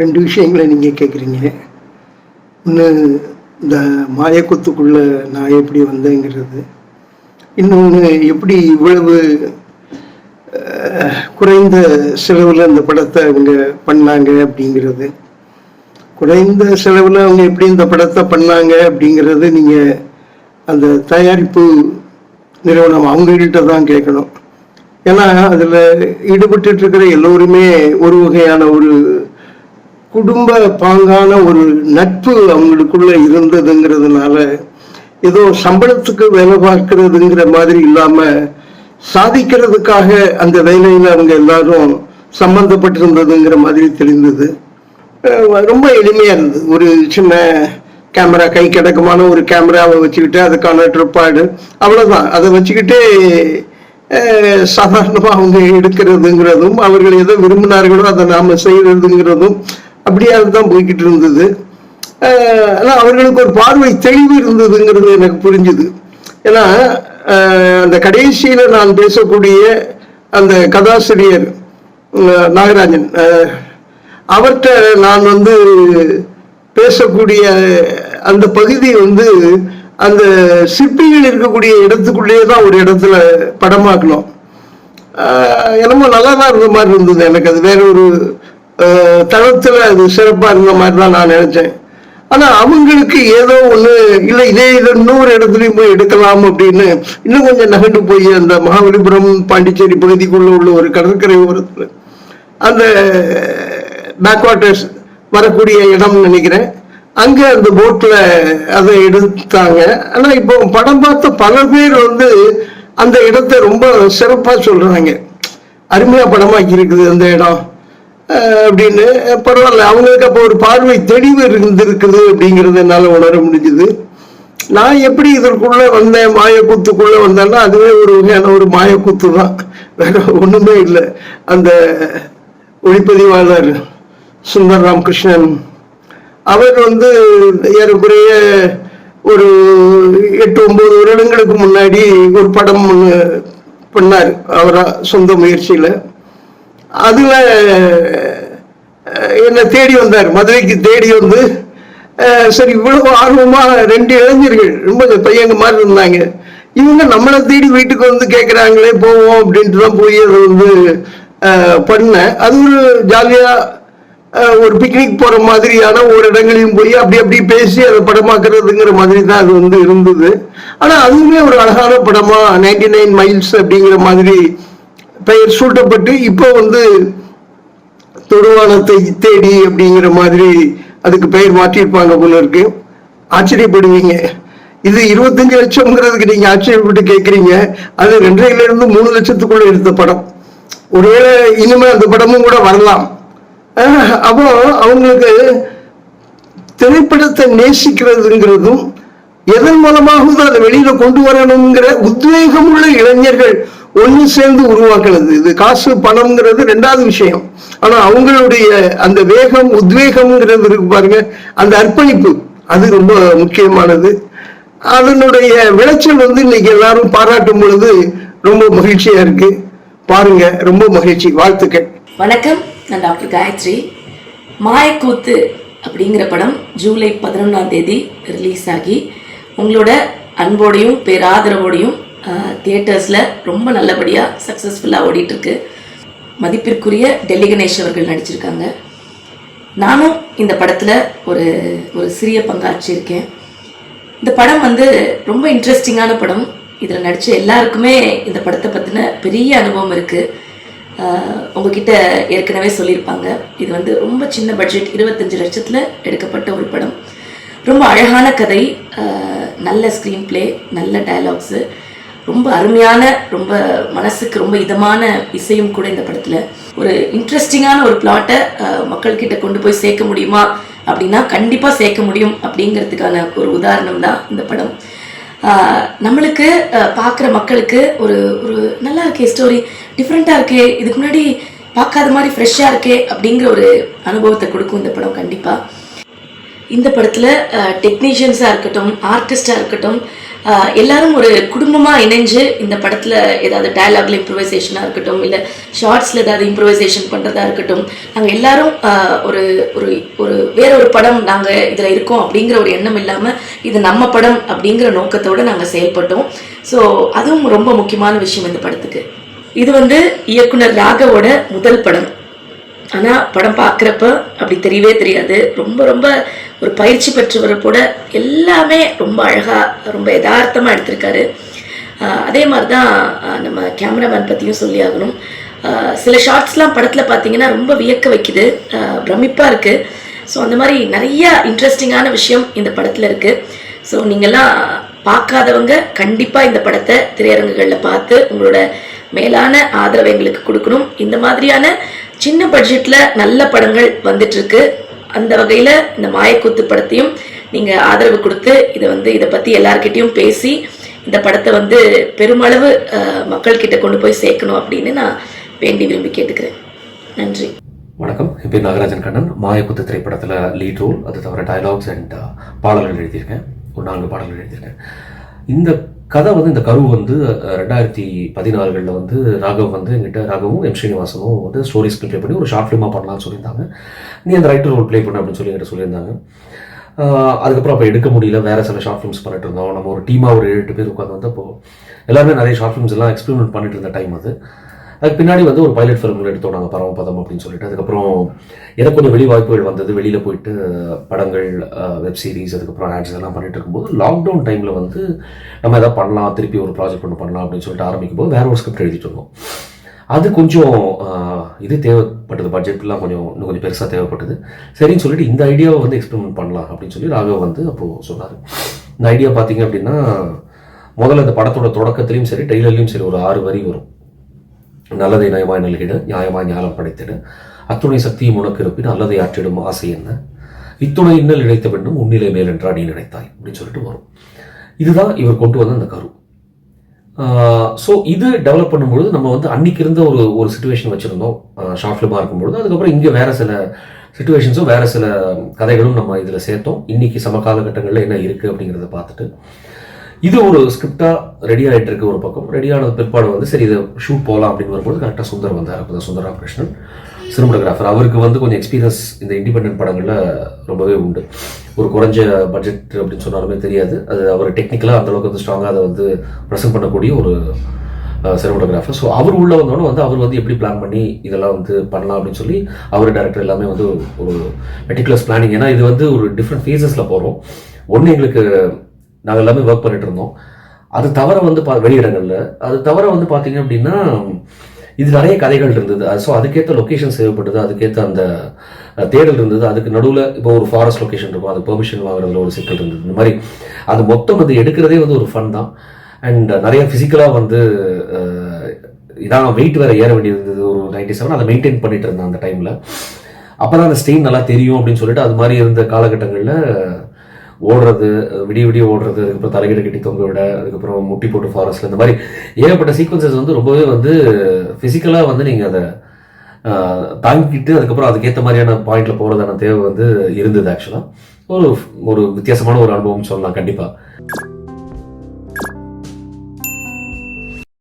ரெண்டு விஷயங்களை நீங்கள் கேட்குறீங்க ஒன்று இந்த மாயக்குத்துக்குள்ளே நான் எப்படி வந்தேங்கிறது. இன்னொன்று எப்படி இவ்வளவு குறைந்த செலவில் அந்த படத்தை அவங்க பண்ணாங்க அப்படிங்கிறது. குறைந்த செலவில் அவங்க எப்படி இந்த படத்தை பண்ணாங்க அப்படிங்கிறது நீங்கள் அந்த தயாரிப்பு நிறுவனம் அவங்ககிட்ட தான் கேட்கணும் ஏன்னா அதில் ஈடுபட்டு இருக்கிற எல்லோருமே ஒரு வகையான ஒரு குடும்ப பாங்கான ஒரு நட்பு அவங்களுக்குள்ள இருந்ததுங்கிறதுனால ஏதோ சம்பளத்துக்கு வேலை பார்க்கறதுங்கிற மாதிரி இல்லாம சாதிக்கிறதுக்காக அந்த வேலையில அவங்க எல்லாரும் சம்பந்தப்பட்டிருந்ததுங்கிற மாதிரி தெரிந்தது. ரொம்ப எளிமையா இருந்தது. ஒரு சின்ன கேமரா கை கிடக்கமான ஒரு கேமராவை வச்சுக்கிட்டு அதுக்கான ட்ரிப்பாடு அவ்வளவுதான். அதை வச்சுக்கிட்டு சாதாரணமாக சாதாரணமா அவங்க எடுக்கிறதுங்கிறதும் அவர்கள் எதை விரும்பினார்களோ அதை நாம செய்யறதுங்கிறதும் அப்படியே தான் போய்கிட்டு இருந்தது. ஆனால் அவர்களுக்கு ஒரு பார்வை தெளிவு இருந்ததுங்கிறது எனக்கு புரிஞ்சுது. ஏன்னா அந்த கடைசியில் நான் பேசக்கூடிய அந்த கதாசிரியர் நாகராஜன் அவர்கிட்ட நான் வந்து பேசக்கூடிய அந்த பகுதி வந்து அந்த சிற்பிகள் இருக்கக்கூடிய இடத்துக்குள்ளேயே தான் ஒரு இடத்துல படமாக்கணும். என்னமோ நல்லா தான் இருந்த மாதிரி இருந்தது எனக்கு. அது வேற ஒரு தளத்தில் அது சிறப்பாக இருந்த மாதிரி தான் நான் நினைச்சேன். ஆனால் அவங்களுக்கு ஏதோ ஒன்று இல்லை இதே இது இன்னொரு இடத்துலையும் போய் எடுக்கலாம் அப்படின்னு இன்னும் கொஞ்சம் நகண்டு போய் அந்த மகாபலிபுரம் பாண்டிச்சேரி பகுதிக்குள்ள உள்ள ஒரு கடற்கரை ஓரத்தில் அந்த பேக்வாட்டர்ஸ் வரக்கூடிய இடம் நினைக்கிறேன். அங்கே அந்த போட்டில் அதை எடுத்தாங்க. ஆனால் இப்போ படம் பார்த்த பல பேர் வந்து அந்த இடத்தை ரொம்ப சிறப்பாக சொல்கிறாங்க அருமையாக படமாக்கி இருக்குது அந்த இடம். அப்படின்னு பரவாயில்ல. அவங்களுக்கு அப்போ ஒரு பார்வை தெளிவு இருந்திருக்குது அப்படிங்கிறது என்னால் உணர முடிஞ்சுது. நான் எப்படி இதற்குள்ள வந்தேன்? மாயக்கூத்துக்குள்ள வந்தேன்னா அதுவே ஒரு வகையான ஒரு மாயக்கூத்து தான். வேற ஒன்றுமே இல்லை. அந்த ஒளிப்பதிவாளர் சுந்தர் ராமகிருஷ்ணன் அவர் வந்து ஏறக்குறைய ஒரு எட்டு ஒன்பது வருடங்களுக்கு முன்னாடி ஒரு படம் ஒன்று பண்ணார். அவரா சொந்த முயற்சியில். அதில் என்னை தேடி வந்தார். மதுரைக்கு தேடி வந்து சரி இவ்வளவு ஆர்வமாக ரெண்டு இளைஞர்கள் ரொம்ப பையங்க மாதிரி இருந்தாங்க. இவங்க நம்மளை தேடி வீட்டுக்கு வந்து கேட்குறாங்களே போவோம் அப்படின்ட்டு தான் போய் அதை வந்து பண்ணேன். அது ஒரு ஜாலியாக ஒரு பிக்னிக் போகிற மாதிரியான ஒரு இடங்களையும் போய் அப்படி அப்படி பேசி அதை படமாக்குறதுங்கிற மாதிரி தான் அது வந்து இருந்தது. ஆனால் அதுவுமே ஒரு அழகான படமாக நைன்டி நைன் மைல்ஸ் அப்படிங்கிற மாதிரி பெயர் சூட்டப்பட்டு இப்போ வந்து தொடுவானத்தை இத்தேடி அப்படிங்கிற மாதிரி அதுக்கு பெயர் மாற்றியிருப்பாங்க போல இருக்கு. ஆச்சரியப்படுவீங்க. இது இருபத்தஞ்சு லட்சம்ங்கிறதுக்கு நீங்க ஆச்சரியப்பட்டு கேட்குறீங்க அது ரெண்டரைல இருந்து மூணு லட்சத்துக்குள்ள எடுத்த படம். ஒருவேளை இனிமே அந்த படமும் கூட வரலாம். அப்போ அவங்களுக்கு திரைப்படத்தை நேசிக்கிறதுங்கிறதும் எதன் மூலமாகவும் அதை வெளியில கொண்டு வரணுங்கிற உத்வேகம் உள்ள இளைஞர்கள் ஒண்ணு சேர்ந்து உருவாக்குனது. இது காசு பணம்ங்கிறது ரெண்டாவது விஷயம். ஆனா அவங்களுடைய அந்த வேகம் உத்வேகம்ங்கிறது இருக்கு பாருங்க. அந்த அர்ப்பணிப்பு அது ரொம்ப முக்கியமானது. அதனுடைய விளைச்சல் வந்து இன்னைக்கு எல்லாரும் பாராட்டும் பொழுது ரொம்ப மகிழ்ச்சியா இருக்கு. பாருங்க ரொம்ப மகிழ்ச்சி. வாழ்த்துக்கள். வணக்கம். நான் டாக்டர் காயத்ரி. மாயக்கூத்து அப்படிங்கிற படம் ஜூலை பதினொன்றாம் தேதி ரிலீஸ் ஆகி உங்களோட அன்போடையும் பேராதரவோடையும் தியேட்டர்ஸில் ரொம்ப நல்லபடியாக சக்ஸஸ்ஃபுல்லாக ஓடிட்டுருக்கு. மதிப்பிற்குரிய டெல்லி கணேஷ் அவர்கள் நடிச்சிருக்காங்க. நானும் இந்த படத்தில் ஒரு ஒரு சிறிய பங்காற்றியிருக்கேன் இந்த படம் வந்து ரொம்ப இன்ட்ரெஸ்டிங்கான படம். இதில் நடித்த எல்லாருக்குமே இந்த படத்தை பற்றின பெரிய அனுபவம் இருக்குது உங்ககிட்ட ஏற்கனவே சொல்லியிருப்பாங்க. இது வந்து ரொம்ப சின்ன பட்ஜெட் இருபத்தஞ்சு லட்சத்தில் எடுக்கப்பட்ட ஒரு படம். ரொம்ப அழகான கதை. நல்ல ஸ்க்ரீன் பிளே நல்ல டயலாக்ஸு ரொம்ப அருமையான ரொம்ப மனசுக்கு ரொம்ப இதமான இசையும் கூட இந்த படத்தில். ஒரு இன்ட்ரெஸ்டிங்கான ஒரு பிளாட்டை மக்கள்கிட்ட கொண்டு போய் சேர்க்க முடியுமா? அப்படின்னா கண்டிப்பாக சேர்க்க முடியும் அப்படிங்கிறதுக்கான ஒரு உதாரணம் தான் இந்த படம். நம்மளுக்கு பார்க்குற மக்களுக்கு ஒரு ஒரு நல்லா இருக்கே ஸ்டோரி டிஃப்ரெண்ட்டாக இருக்கே இதுக்கு முன்னாடி பார்க்காத மாதிரி ஃப்ரெஷ்ஷாக இருக்கே அப்படிங்கிற ஒரு அனுபவத்தை கொடுக்கும் இந்த படம் கண்டிப்பாக இந்த படத்தில் டெக்னீஷியன்ஸாக இருக்கட்டும் ஆர்டிஸ்டாக இருக்கட்டும் எல்லாரும் ஒரு குடும்பமாக இணைஞ்சு இந்த படத்தில் ஏதாவது டயலாக்ல இம்ப்ரூவைசேஷனாக இருக்கட்டும் இல்லை ஷார்ட்ஸில் ஏதாவது இம்ப்ரூவைசேஷன் பண்ணுறதா இருக்கட்டும் நாங்கள் எல்லாரும் ஒரு ஒரு ஒரு வேற ஒரு படம் நாங்கள் இதில் இருக்கோம் அப்படிங்கிற ஒரு எண்ணம் இல்லாமல் இது நம்ம படம் அப்படிங்கிற நோக்கத்தோடு நாங்கள் செயல்பட்டோம். ஸோ அதுவும் ரொம்ப முக்கியமான விஷயம் இந்த படத்துக்கு. இது வந்து இயக்குனர் ராகவோட முதல் படம். ஆனால் படம் பார்க்குறப்ப அப்படி தெரியவே தெரியாது. ரொம்ப ரொம்ப ஒரு பயிற்சி பெற்றவரை கூட எல்லாமே ரொம்ப அழகாக ரொம்ப யதார்த்தமாக எடுத்திருக்காரு. அதே மாதிரி தான் நம்ம கேமராமேன் பற்றியும் சொல்லி ஆகணும். சில ஷார்ட்ஸ்லாம் படத்தில் பார்த்தீங்கன்னா ரொம்ப வியக்க வைக்குது. பிரமிப்பாக இருக்குது ஸோ அந்த மாதிரி நிறையா இன்ட்ரெஸ்டிங்கான விஷயம் இந்த படத்தில் இருக்குது ஸோ நீங்கள்லாம் பார்க்காதவங்க கண்டிப்பாக இந்த படத்தை திரையரங்குகளில் பார்த்து உங்களோட மேலான ஆதரவை எங்களுக்கு கொடுக்கணும். இந்த மாதிரியான சின்ன பட்ஜெட்டில் நல்ல படங்கள் வந்துட்டுருக்கு. அந்த வகையில் இந்த மாயக்கூத்து படத்தையும் நீங்கள் ஆதரவு கொடுத்து இதை வந்து இதை பற்றி எல்லார்கிட்டேயும் பேசி இந்த படத்தை வந்து பெருமளவு மக்கள்கிட்ட மக்கள் கொண்டு போய் சேர்க்கணும் அப்படின்னு நான் வேண்டி விரும்பி கேட்டுக்கிறேன். நன்றி. வணக்கம். என் பேர் நாகராஜன் கண்ணன். மாயக்குத்து திரைப்படத்தில் லீட் ரோல் அது தவிர டயலாக்ஸ் அண்ட் பாடல்கள் எழுதியிருக்கேன். ஒரு நான்கு பாடல்கள் எழுதியிருக்கேன். இந்த கதை வந்து இந்த கரு வந்து ரெண்டாயிரத்தி பதினாறுகளில் வந்து ராகவ் வந்து எங்கிட்ட ராகவும் எம் ஸ்ரீனிவாசனும் வந்து ஸ்டோரி ஸ்கிரிப்ட் பண்ணி ஒரு ஷார்ட் ஃபிலிமாக பண்ணலாம்னு சொல்லியிருந்தாங்க. நீ அந்த ரைட்டர் ரோல் ப்ளே பண்ண அப்படின்னு சொல்லி என்கிட்ட சொல்லியிருந்தாங்க. அதுக்கப்புறம் அப்போ எடுக்க முடியல வேற சில ஷார்ட் ஃபிலிம்ஸ் பண்ணிட்டு இருந்தோம். நம்ம ஒரு டீமாக ஒரு ஏழு எட்டு பேர் உட்காந்து வந்தப்போ எல்லாருமே நிறைய ஷார்ட் ஃபிலிம்ஸ் எல்லாம் எக்ஸ்பெரிமெண்ட் பண்ணிட்டு இருந்த டைம் அது. அதுக்கு பின்னாடி வந்து ஒரு பைலட் ஃபிலிம் எடுத்தோம் நாங்கள் பரமபதம் அப்படின்னு சொல்லிட்டு. அதுக்கப்புறம் எனக்கு கொஞ்சம் வெளி வாய்ப்புகள் வந்தது. வெளியில் போயிட்டு படங்கள் வெப் சீரிஸ் அதுக்கப்புறம் ஆட்ஸ் எல்லாம் பண்ணிட்டு இருக்கும்போது லாக்டவுன் டைமில் வந்து நம்ம எதாவது பண்ணலாம் திருப்பி ஒரு ப்ராஜெக்ட் ஒன்று பண்ணலாம் அப்படின்னு சொல்லிட்டு ஆரம்பிக்கும் போது வேற ஒரு ஸ்கிரிப்ட் எழுதிட்டு இருந்தோம். அது கொஞ்சம் இது தேவைப்பட்டது. பட்ஜெட்லாம் கொஞ்சம் இன்னும் கொஞ்சம் பெருசாக தேவைப்பட்டது. சரின்னு சொல்லிட்டு இந்த ஐடியாவை வந்து எக்ஸ்பெரிமெண்ட் பண்ணலாம் அப்படின்னு சொல்லி ராகவ் வந்து அப்போது சொன்னார். இந்த ஐடியா பார்த்தீங்க அப்படின்னா முதல்ல இந்த படத்தோட தொடக்கத்துலேயும் சரி டெய்லர்லேயும் சரி ஒரு ஆறு வரி வரும். நல்லதை நயமாய் நல்கிட நியாயமாய் ஞானம் படைத்திட. அத்துணை சக்தியும் உனக்கு இருப்பின் நல்லதை ஆற்றிடும் ஆசை என்ன? இத்துணை இன்னல் இழைத்த வேண்டும் உன்னிலை மேல் என்றா நீ நினைத்தாய் அப்படின்னு சொல்லிட்டு வரும். இதுதான் இவர் கொண்டு வந்த அந்த கரு. ஸோ இது டெவலப் பண்ணும்பொழுது நம்ம வந்து அன்னைக்கு இருந்த ஒரு ஒரு சுச்சுவேஷன் வச்சுருந்தோம். ஷார்ட் ஃபிலிமாக இருக்கும்பொழுது அதுக்கப்புறம் இங்கே வேறு சில சுச்சுவேஷன்ஸும் வேறு சில கதைகளும் நம்ம இதில் சேர்த்தோம். இன்னைக்கு சம காலகட்டங்களில் என்ன இருக்குது அப்படிங்கிறத பார்த்துட்டு இது ஒரு ஸ்கிரிப்டாக ரெடி ஆகிட்டு இருக்கு ஒரு பக்கம். ரெடி ஆனது பிற்பாடு வந்து சரி இதை ஷூட் போகலாம் அப்படின்னு வரும்போது கரெக்டாக சுந்தர் வந்தார். அப்போ சுந்தர் ராமகிருஷ்ணன் சினிமோட்டோகிராஃபர் அவருக்கு வந்து கொஞ்சம் எக்ஸ்பீரியன்ஸ் இந்த இண்டிபெண்ட் படங்களில் ரொம்பவே உண்டு. ஒரு குறைஞ்ச பட்ஜெட் அப்படின்னு சொன்னாலுமே தெரியாது. அது அவர் டெக்னிக்கலாக அந்த அளவுக்கு வந்து ஸ்ட்ராங்காக அதை வந்து ப்ரெசென்ட் பண்ணக்கூடிய ஒரு சினிமோட்டோகிராஃபர் ஸோ அவர் உள்ள வந்தோடனே வந்து அவர் வந்து எப்படி பிளான் பண்ணி இதெல்லாம் வந்து பண்ணலாம் அப்படின்னு சொல்லி அவர் டேரக்டர் எல்லாமே வந்து ஒரு மெட்டிகுலஸ் பிளானிங் ஏன்னா இது வந்து ஒரு டிஃப்ரெண்ட் ஃபேஸஸில் போகிறோம் ஒன்று எங்களுக்கு நாங்கள் எல்லாமே ஒர்க் பண்ணிட்டு இருந்தோம். அது தவிர வந்து பா வெளியிடங்களில். அது தவிர வந்து பார்த்தீங்க அப்படின்னா இது நிறைய கதைகள் இருந்தது. ஸோ அதுக்கேற்ற லொக்கேஷன் தேவைப்பட்டது. அதுக்கேற்ற அந்த தேடல் இருந்தது. அதுக்கு நடுவில் இப்போ ஒரு ஃபாரஸ்ட் லொக்கேஷன் இருக்கும். அது பெர்மிஷன் வாங்குறதுல ஒரு சிக்கல் இருந்தது. இந்த மாதிரி அது மொத்தம் வந்து எடுக்கிறதே வந்து ஒரு ஃபன் தான். அண்ட் நிறைய ஃபிசிக்கலாக வந்து இதான் வெயிட் வேற ஏற வேண்டியிருந்தது. ஒரு நைன்டி செவன் அதை மெயின்டைன் பண்ணிட்டு இருந்தேன் அந்த டைமில் அப்போ தான் அந்த ஸ்டெயின் நல்லா தெரியும் அப்படின்னு சொல்லிட்டு அது மாதிரி இருந்த காலகட்டங்களில் ஓடுறது விடிய விடிய ஓடுறது அதுக்கப்புறம் தலைகீழ கட்டி தொங்க விட அதுக்கப்புறம் முட்டி போட்டு ஃபாரஸ்ட்ல இந்த மாதிரி ஏகப்பட்ட சீக்வன்சஸ் வந்து ரொம்பவே வந்து ஃபிசிக்கலாக வந்து நீங்கள் அதை தாங்கிட்டு தாங்கிக்கிட்டு அதுக்கப்புறம் அதுக்கேற்ற மாதிரியான பாயிண்ட்ல போகிறதான தேவை வந்து இருந்தது ஆக்சுவலாக ஒரு ஒரு வித்தியாசமான ஒரு அனுபவம் சொல்லலாம் கண்டிப்பாக